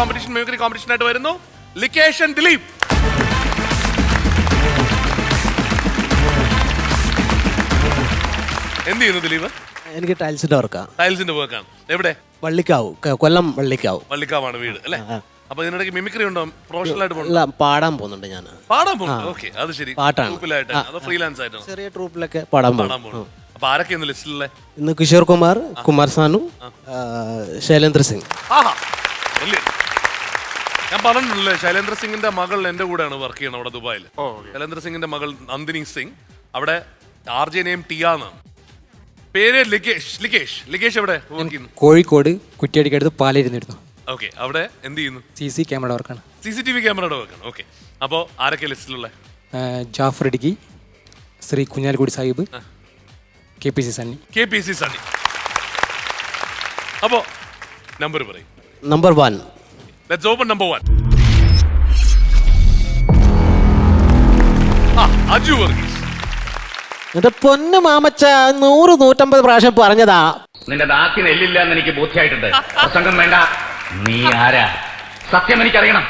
Competition mimicry competition ആയിട്ട് വരുന്നു. ലിക്കേഷൻ ദിലീപ്. എന്ത് ചെയ്യുന്നു ദിലീപ്? എനിക്ക് ടൈൽസിന്റെ വർക്കാ. ടൈൽസിന്റെ വർക്കാണ് എവിടെ? വള്ളിക്കാവ് ക- കൊല്ലം വള്ളിക്കാവ്. വള്ളിക്കാവാണ് വീട് അല്ലേ? അപ്പൊ ഇതിനിടയ്ക്ക് മിമിക്രി ഉണ്ടോ? പ്രൊഫഷണൽ ആയിട്ട് പോകണം അല്ല പാടാൻ പോകുന്നുണ്ട് ഞാൻ പാടാൻ പോകുന്നു ഓക്കെ അത് ശരി. പാട്ടാണ്. ഗ്രൂപ്പിലായിട്ട് അതോ ഫ്രീലാൻസ് ആയിട്ടാണ്? ചെറിയ ട്രൂപ്പിലൊക്കെ പാടാൻ പാടാൻ പോകും പോകുന്നു. അപ്പൊ ആരൊക്കെയാണ് ലിസ്റ്റിലെ ഇന്ന് കിഷോർ കുമാർ കുമാർ സാനു ആ, ശൈലേന്ദ്ര സിംഗ്. ആഹാ. ഞാൻ പറഞ്ഞിട്ടില്ലേ ശൈലേന്ദ്ര സിംഗിന്റെ മകൾ എന്റെ കൂടെയാണ് വർക്ക് ചെയ്യുന്നത് അവിടെ ദുബായിൽ. ശൈലേന്ദ്ര സിംഗിന്റെ മകൾ നന്ദിനി സിംഗ് അവിടെ ആർ ജെ നെയിം ടിയ എന്നാണ്. പേര് ലികേഷ് ലികേഷ് ലികേഷ് എവിടെ? വർക്ക് ചെയ്യുന്നു. കോഴിക്കോട് കുറ്റിയടിക്കടുത്ത് പാലിരുന്നിരുന്നു ഓക്കെ അവിടെ എന്ത് ചെയ്യുന്നു? സി സി ക്യാമറ വർക്കാണ് സി സി ടി വി ക്യാമറയുടെ വർക്കാണ് ഓക്കെ അപ്പോൾ ആരൊക്കെ ലിസ്റ്റിലുള്ള? Jaffar Idukki Shri Kunjalikkutty Sahib K P C Sunny. K P C Sunny. അപ്പോ നമ്പർ പറയും. Number one let's open number one ആ അജു വർഗീസ്. എന്റെ പൊന്നു മാമച്ച നൂറ് നൂറ്റമ്പത് പ്രാവശ്യം പറഞ്ഞതാ. നിന്റെ നാക്കിന് എല്ലില്ല എന്ന് എനിക്ക് ബോധ്യമായിട്ടുണ്ട് പ്രസംഗം വേണ്ട. നീ ആരാ? സത്യം എനിക്കറിയണം.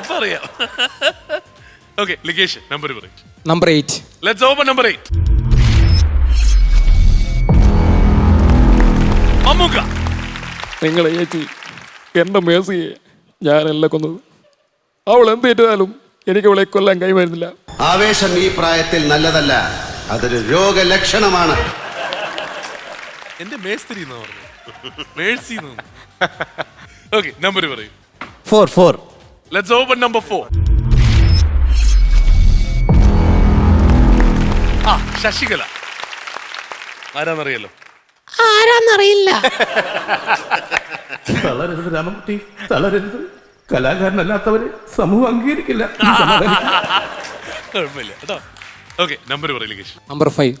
ഇപ്പൊ അറിയാം. ഓക്കെ ലിഗേഷൻ നമ്പർ പറയും number eight let's open number eight Mammukka. നിങ്ങളെ ചേച്ചി എന്റെ മേസിയെ. ഞാനല്ല കൊന്നത്. അവൾ എന്ത് ഏറ്റാലും എനിക്ക് അവളെ കൊല്ലാൻ കൈവരുന്നില്ല ആവേശം ഈ പ്രായത്തിൽ നല്ലതല്ല. അതൊരു രോഗലക്ഷണമാണ്. എന്റെ മേസ്ത്രി എന്ന് പറഞ്ഞു. മേഴ്സി ഓക്കെ നമ്പർ പറയും. Four four. Let's open number four ആ ശശികല. ആരാന്നറിയല്ലോ ആരാന്നറിയില്ല തളരരുത് രാമകുട്ടി തളരരുത് കലാകാരനല്ലാത്തവരെ സമൂഹം അംഗീകരിക്കില്ല കുഴപ്പമില്ല കേട്ടോ ഓക്കെ നമ്പർ പറയും Ligesh number five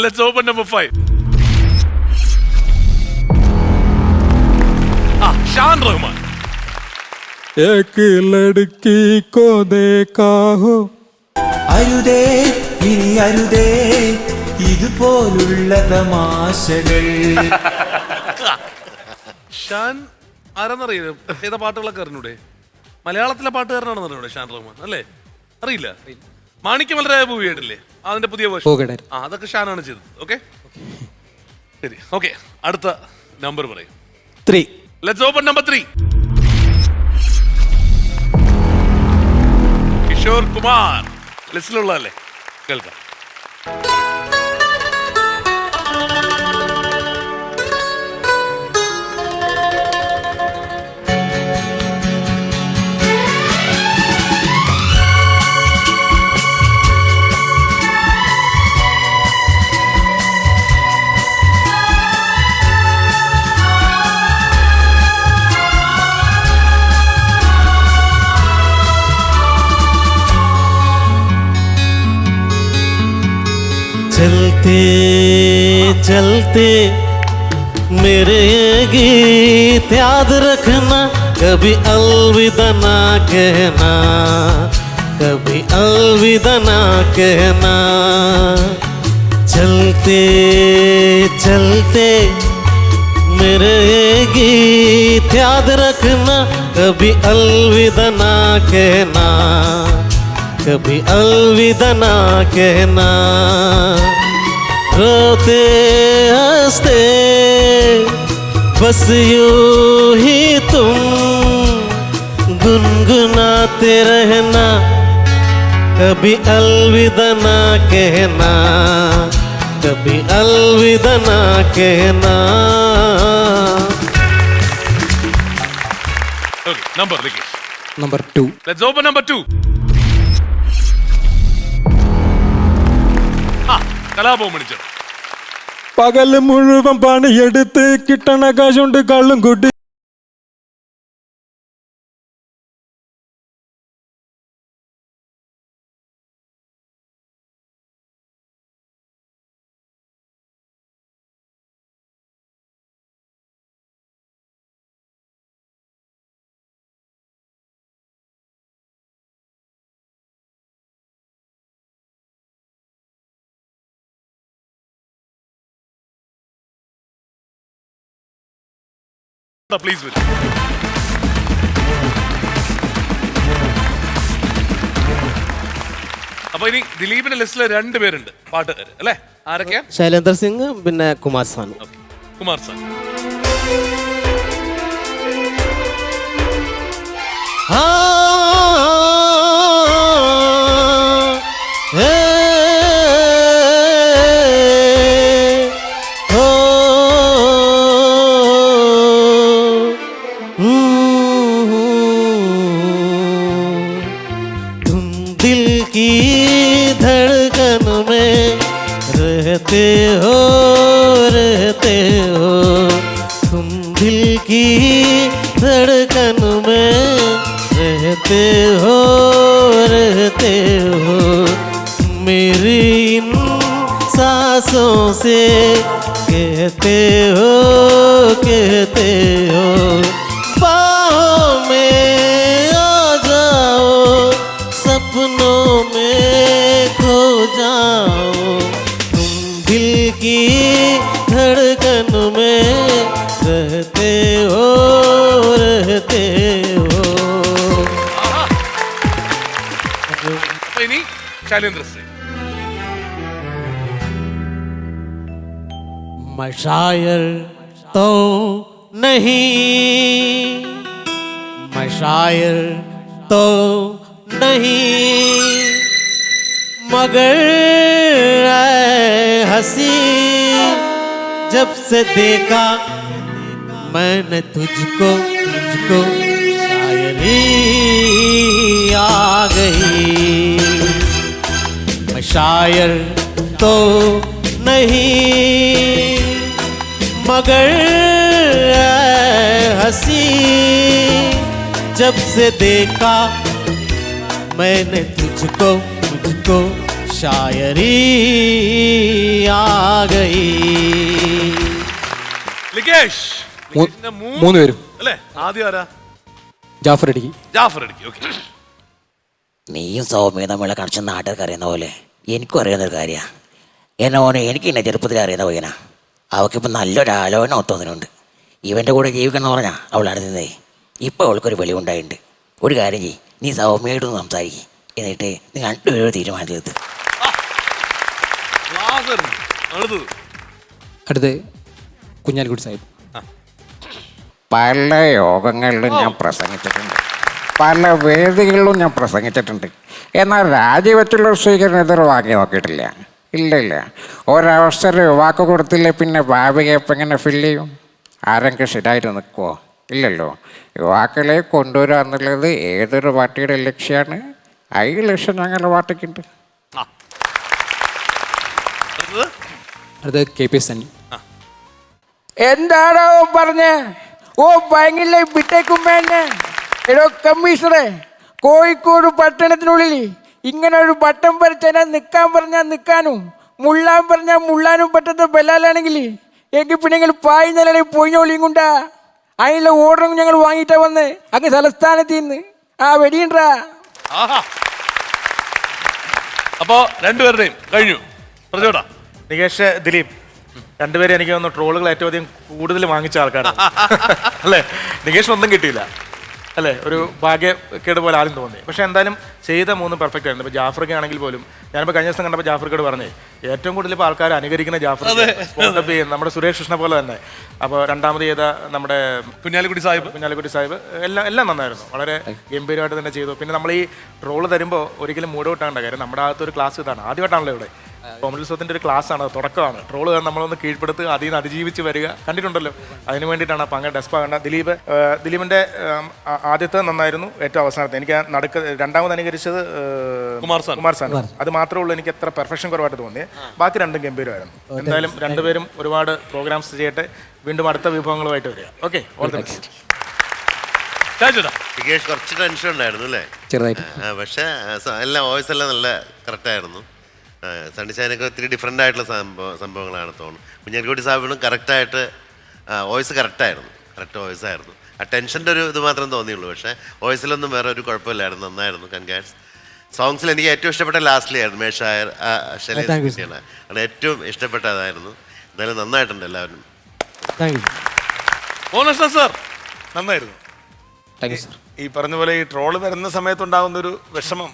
let's open number five ആ ഷാൻ റഹ്മാൻ एक लड़की को देखा हो അരുതേ ഇനി അരുതേ ഇതുപോലുള്ള തമാശകൾ. ഷാൻ ആരെന്നറിയോ? ഏതാ പാട്ടുകളൊക്കെ അറിഞ്ഞൂടെ? മലയാളത്തിലെ പാട്ടുകാരനാണെന്ന് അറിഞ്ഞൂടെ ഷാൻ റഹ്മാൻ? അല്ലേ? അറിയില്ല. മാണിക്യ മലരായ മൂവി ആയിട്ടില്ലേ അതിന്റെ പുതിയ വേർഷൻ പോകട്ടെ. ആ അതൊക്കെ ഷാനാണ് ചെയ്തത്. ഓക്കെ? ശരി. ഓക്കെ. അടുത്ത നമ്പർ പറയും. Three. Let's open number three Kishore Kumar. ലിസ്റ്റിലുള്ളതല്ലേ? കേൾക്കാം. चलते चलते मेरे गीत याद रखना, कभी अलविदा ना कहना, कभी अलविदा ना कहना। चलते चलते मेरे गीत याद रखना, कभी अलविदा ना कहना, कभी अलविदा ना कहना। रोते हँसते बस यू ही तुम गुनगुनाते रहना कभी अलविदा ना कहना कभी अलविदा ना कहना। Number number two let's open number two Kalabhavan വിളിച്ചത്. പകൽ മുഴുവൻ പണിയെടുത്ത് കിട്ടണ കാശുണ്ട് കള്ളും കൂട്ടി. പ്ലീസ് വരും അപ്പൊ ഇനി ദിലീപിന്റെ ലിസ്റ്റിൽ രണ്ടുപേരുണ്ട് പാട്ടുകാര് അല്ലേ? ആരൊക്കെയാ? ശൈലേന്ദ്ര സിംഗ് പിന്നെ കുമാർ സാനു. കുമാർ സാർ ആ रहते हो रहते हो। तुम दिल की धड़कन में रहते हो रहते हो। मेरी इन सांसों से कहते हो कहते हो। चैलेंजर से मशायर तो नहीं मशायर तो नहीं मगर हसी जब से देखा मैंने तुझको तुझको शायरी आ गई शायर तो नहीं मगर ऐ हंसी जब से देखा मैंने तुझको मुझको शायरी आ गई ലികേഷ് മൂ- ലികേഷിന്റെ മൂന്ന് മൂന്ന് പേരും അല്ലേ ആദ്യം ആരാ ജാഫർ അടിക്ക് ജാഫർ അടിക്കും ഓക്കെ നീയും സൗമ്യയും തമ്മിലുള്ള കണക്ഷൻ നാട്ടുകാർക്ക് അറിയുന്ന പോലെ എനിക്കും അറിയുന്ന ഒരു കാര്യമാണ് എന്നെ ഓനെ എനിക്ക് എന്നെ ചെറുപ്പത്തിൽ അറിയുന്ന പയ്യനാ. അവൾക്കിപ്പോൾ നല്ലൊരു ആലോചന ഒത്തോന്നിനുണ്ട് ഇവന്റെ കൂടെ ജീവിക്കണം എന്ന് പറഞ്ഞാൽ അവൾ അറിഞ്ഞതേ ഇപ്പോൾ അവൾക്കൊരു വെളിവുണ്ടായിട്ടുണ്ട്. ഒരു കാര്യം ചെയ്യ്. നീ സൗമ്യമായിട്ടൊന്ന് സംസാരിക്കും. എന്നിട്ട് നിങ്ങൾ രണ്ടുപേരും തീരുമാനത്തിലെത്ത് അടുത്ത് കുഞ്ഞാലിക്കുട്ടി സാഹിബ്. പല യോഗങ്ങളിലും ഞാൻ പ്രസംഗിച്ചിട്ടുണ്ട്. പല വേദികളിലും ഞാൻ പ്രസംഗിച്ചിട്ടുണ്ട്. എന്നാൽ രാജിവെച്ചുള്ള സ്വീകരണം എതിർവാക്കി വാങ്ങി നോക്കിയിട്ടില്ല. ഇല്ല ഇല്ല. ഒരവസരം വാക്ക് കൊടുത്തില്ലേ പിന്നെ ഭാവി എപ്പം എങ്ങനെ ഫില്ല് ചെയ്യും? ആരെങ്കിലും ശരിയായിട്ട് നിൽക്കുമോ ഇല്ലല്ലോ. യുവാക്കളെ കൊണ്ടുവരിക എന്നുള്ളത് ഏതൊരു പാർട്ടിയുടെ ലക്ഷ്യമാണ്? ആ ലക്ഷ്യം ഞങ്ങളുടെ പാർട്ടിക്കുണ്ട്. കെ പി സണ്ണി എന്താണോ പറഞ്ഞേ? ഓ ഭയങ്കര വിട്ടേക്കും വേണ്ട? എടോ കമ്മീഷണറെ കോഴിക്കോട് പട്ടണത്തിനുള്ളിൽ ഇങ്ങനെ ഒരു പട്ടം പറിച്ചാൽ നിൽക്കാൻ പറഞ്ഞാൽ നിൽക്കാനും മുള്ളാൻ പറഞ്ഞാൽ മുള്ളാനും പറ്റാത്ത ബലാലാണെങ്കിൽ എങ്കിൽ പിന്നെ നിങ്ങൾ പായ് നിലയിൽ പൊയ്ഞ്ഞോളിയും കൊണ്ടാ അതിനുള്ള ഓർഡറും ഞങ്ങൾ വാങ്ങിയിട്ടാ വന്ന്. അങ്ങ് തലസ്ഥാനത്ത് നിന്ന്. ആ വെടിയുണ്ടാ. അപ്പോ രണ്ടുപേരുടെയും കഴിഞ്ഞു. പറഞ്ഞോടാ നികേഷ് ദിലീപ് രണ്ടുപേരും എനിക്ക് തോന്നുന്നു ട്രോളുകൾ ഏറ്റവും അധികം കൂടുതൽ വാങ്ങിച്ച ആൾക്കാരാണ്. അല്ലേ? നികേഷ് ഒന്നും കിട്ടിയില്ല. അല്ലേ? ഒരു ഭാഗ്യക്കേട് പോലെ ആരും തോന്നി. പക്ഷേ എന്തായാലും ചെയ്ത മൂന്ന് പെർഫെക്റ്റ് ആയിരുന്നു. ഇപ്പോൾ ജാഫ്രിക്ക ആണെങ്കിൽ പോലും ഞാനിപ്പോൾ കഴിഞ്ഞ ദിവസം കണ്ടപ്പോൾ ജാഫർക്കോട് പറഞ്ഞേ ഏറ്റവും കൂടുതൽ ഇപ്പോൾ ആൾക്കാർ അനുകരിക്കുന്ന ജാഫർ നമ്മുടെ സുരേഷ് കൃഷ്ണ പോലെ തന്നെ. അപ്പോൾ രണ്ടാമത് ചെയ്ത നമ്മുടെ കുഞ്ഞാലിക്കുട്ടി സാഹിബ്. കുഞ്ഞാലിക്കുട്ടി സാഹിബ് എല്ലാം എല്ലാം നന്നായിരുന്നു. വളരെ ഗംഭീരമായിട്ട് തന്നെ ചെയ്തു. പിന്നെ നമ്മൾ ഈ റോൾ തരുമ്പോൾ ഒരിക്കലും മൂടോട്ടാണ്ട കാര്യം നമ്മുടെ അകത്തൊരു ക്ലാസ് ഇതാണ്. ആദ്യമായിട്ടാണല്ലോ ഇവിടെ. കോമഡിത്സവത്തിന്റെ ഒരു ക്ലാസ് ആണ്. തുടക്കമാണ്. ട്രോൾ കാരണം നമ്മളൊന്ന് കീഴ്പ്പെടുത്തുക അതിൽ നിന്ന് അതിജീവിച്ച് വരിക. കണ്ടിട്ടുണ്ടല്ലോ. അതിന് വേണ്ടിയിട്ടാണ് അപ്പം അങ്ങനെ ഡെസ്പ കണ്ട ദിലീപ് ആ- ആദ്യത്തെ നന്നായിരുന്നു ഏറ്റവും അവസാനത്തെ. എനിക്ക് നടക്ക രണ്ടാമത് അനുകരിച്ചത് കുമാർ സാൻ. കുമാർ സാർ അത് മാത്രമേ ഉള്ളൂ എനിക്ക് എത്ര പെർഫെക്ഷൻ കുറവായിട്ട് തോന്നിയത് ബാക്കി രണ്ടും ഗംഭീരമായിരുന്നു. എന്തായാലും രണ്ടുപേരും ഒരുപാട് പ്രോഗ്രാംസ് ചെയ്യട്ടെ. വീണ്ടും അടുത്ത വിഭവങ്ങളുമായിട്ട് വരിക. ഓക്കെ ഓൾ ദി ബെസ്റ്റ് കുറച്ച് ടെൻഷൻ ഉണ്ടായിരുന്നു അല്ലേ? ചെറുതായിട്ട്. പക്ഷേ എല്ലാം വോയിസ് എല്ലാം നല്ല കറക്റ്റായിരുന്നു സണ്ണിച്ചാനൊക്കെ ഒത്തിരി ഡിഫറെന്റ് ആയിട്ടുള്ള സംഭവം സംഭവങ്ങളാണ് തോന്നുന്നത് കുഞ്ഞാലിക്കുട്ടി സാഹിബിനും കറക്റ്റായിട്ട് വോയിസ് കറക്റ്റായിരുന്നു കറക്റ്റ് വോയിസ് ആയിരുന്നു. ആ ടെൻഷന്റെ ഒരു ഇത് മാത്രം തോന്നിയുള്ളൂ. പക്ഷേ വോയിസിലൊന്നും വേറെ ഒരു കുഴപ്പമില്ലായിരുന്നു. നന്നായിരുന്നു. കൺഗ്രാറ്റ്സ് സോങ്സിൽ എനിക്ക് ഏറ്റവും ഇഷ്ടപ്പെട്ട ലാസ്റ്റിലി ആയിരുന്നു. മേഷായർ sir. അത് ഏറ്റവും ഇഷ്ടപ്പെട്ട അതായിരുന്നു എന്തായാലും നന്നായിട്ടുണ്ട് എല്ലാവരും. സാർ നന്നായിരുന്നു. ഈ പറഞ്ഞ പോലെ ഈ ട്രോൾ വരുന്ന സമയത്തുണ്ടാകുന്ന ഒരു വിഷമം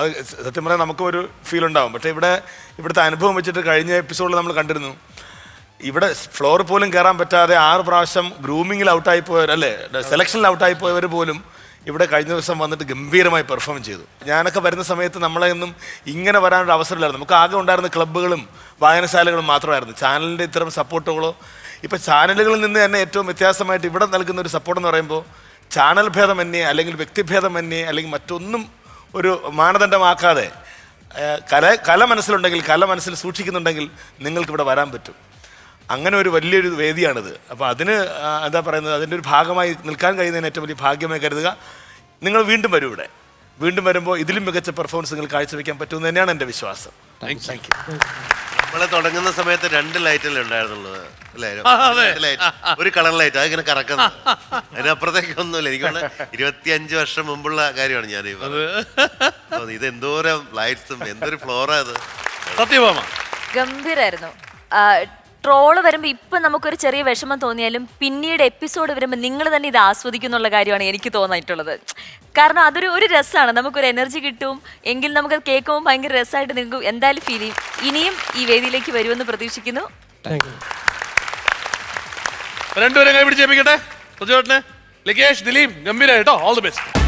അത് സത്യം പറഞ്ഞാൽ നമുക്കൊരു ഒരു ഫീൽ ഉണ്ടാവും പക്ഷേ ഇവിടെ ഇവിടുത്തെ അനുഭവം വെച്ചിട്ട് കഴിഞ്ഞ എപ്പിസോഡിൽ നമ്മൾ കണ്ടിരുന്നു. ഇവിടെ ഫ്ലോർ പോലും കയറാൻ പറ്റാതെ ആറ് പ്രാവശ്യം ഗ്രൂമിങ്ങിൽ ഔട്ടായി പോയവർ അല്ലേ സെലക്ഷനിൽ ഔട്ടായി പോയവർ പോലും ഇവിടെ കഴിഞ്ഞ ദിവസം വന്നിട്ട് ഗംഭീരമായി പെർഫോം ചെയ്തു. ഞാനൊക്കെ വരുന്ന സമയത്ത് നമ്മളെ ഒന്നും ഇങ്ങനെ വരാനൊരു അവസരമില്ലായിരുന്നു. നമുക്ക് ആകെ ഉണ്ടായിരുന്ന ക്ലബ്ബുകളും വായനശാലകളും മാത്രമായിരുന്നു. ചാനലിന്റെ ഇത്തരം സപ്പോർട്ടുകളോ ഇപ്പം ചാനലുകളിൽ നിന്ന് തന്നെ ഏറ്റവും വ്യത്യാസമായിട്ട് ഇവിടെ നൽകുന്ന ഒരു സപ്പോർട്ട് എന്ന് പറയുമ്പോൾ ചാനൽ ഭേദമന്യേ അല്ലെങ്കിൽ വ്യക്തിഭേദമന്യേ അല്ലെങ്കിൽ മറ്റൊന്നും ഒരു മാനദണ്ഡമാക്കാതെ കല കല മനസ്സിലുണ്ടെങ്കിൽ കല മനസ്സിൽ സൂക്ഷിക്കുന്നുണ്ടെങ്കിൽ നിങ്ങൾക്ക് ഇവിടെ വരാൻ പറ്റും. അങ്ങനെ ഒരു വലിയൊരു വേദിയാണിത്. അപ്പോൾ അതിന് എന്താ പറയുന്നത് അതിന്റെ ഒരു ഭാഗമായി നിൽക്കാൻ കഴിയുന്നതിന് ഏറ്റവും വലിയ ഭാഗ്യമായി കരുതുക. നിങ്ങൾ വീണ്ടും വരും ഇവിടെ. വീണ്ടും വരുമ്പോൾ ഇതിലും മികച്ച പെർഫോമൻസ് നിങ്ങൾ കാഴ്ചവെക്കാൻ പറ്റുമെന്ന് തന്നെയാണ് എന്റെ വിശ്വാസം. താങ്ക് യു നമ്മളെ തുടങ്ങുന്ന സമയത്ത് രണ്ട് ലൈറ്റല്ലേ ഉണ്ടായിരുന്നുള്ളത്? അല്ലേ? രണ്ട് ലൈറ്റ് ഒരു കളർ ലൈറ്റ് അതിങ്ങനെ കറക്കുന്നത്. അതിനപ്പുറത്തേക്ക് ഒന്നുമില്ല. എനിക്ക് ഇരുപത്തിയഞ്ച് വർഷം മുമ്പുള്ള കാര്യമാണ് ഞാൻ ഈ പറഞ്ഞത്. ഇത് എന്തോരം ലൈറ്റ്സും എന്തൊരു ഫ്ലോറാ ഇത്. സത്യഭാമ. ഗംഭീരായിരുന്നു. ട്രോൾ വരുമ്പോൾ ഇപ്പം നമുക്കൊരു ചെറിയ വിഷമം തോന്നിയാലും പിന്നീട് എപ്പിസോഡ് വരുമ്പോൾ നിങ്ങൾ തന്നെ ഇത് ആസ്വദിക്കുന്നുള്ള കാര്യമാണ് എനിക്ക് തോന്നിയിട്ടുള്ളത്. കാരണം അതൊരു ഒരു രസമാണ് നമുക്കൊരു എനർജി കിട്ടും. എങ്കിൽ നമുക്ക് കേൾക്കുമ്പോൾ ഭയങ്കര രസമായിട്ട് നിങ്ങൾക്ക് എന്തായാലും ഫീൽ ചെയ്യും. ഇനിയും ഈ വേദിയിലേക്ക് വരുമെന്ന് പ്രതീക്ഷിക്കുന്നു. രണ്ടുപേരും കൈ പിടിച്ചേപ്പിക്കട്ടെ സുജോട്ടിനെ Likesh Dileep ഗംഭീരായിട്ടോ all the best